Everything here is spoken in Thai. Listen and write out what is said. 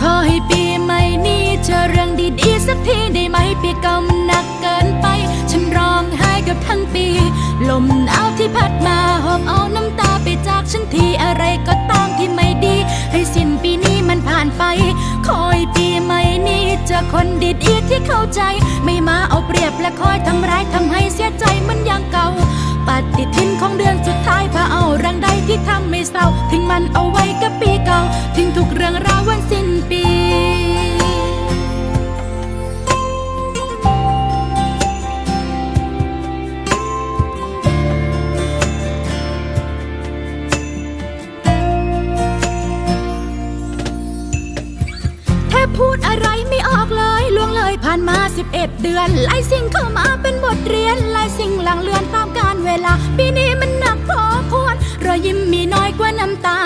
ขอให้ปีใหม่นี้เจอเรื่องดีๆสักทีได้ไหมปีเก่ามันหนักเกินไป ฉันร้องไห้กับทั้งปี ลมหนาวที่พัดมาหอบเอาน้ำตาไปจากฉันทีอะไรก็ตามที่ไม่ดี ให้สิ้นปีนี้มันผ่านไปคอยปีใหม่นี้เจอคนดีๆที่เข้าใจ ไม่มาเอาเปรียบและคอยทำร้ายทำให้เสียใจมันอย่างเก่าปฏิทินของเดือนสุดท้ายพาเอารื่องใดที่ทำไม่เศร้าทิ้งมันเอาไว้กับปีเก่าทิ้งทุกเรื่องราววันสิ้น พูดอะไรไม่ออกเลยล่วงเลยผ่านมา 11 เดือนหลายสิ่งเข้ามาเป็นบทเรียนหลายสิ่งหลังเลือนตามการเวลา ปีนี้มันหนักพอควรรอยยิ้มมีน้อยกว่าน้ำตา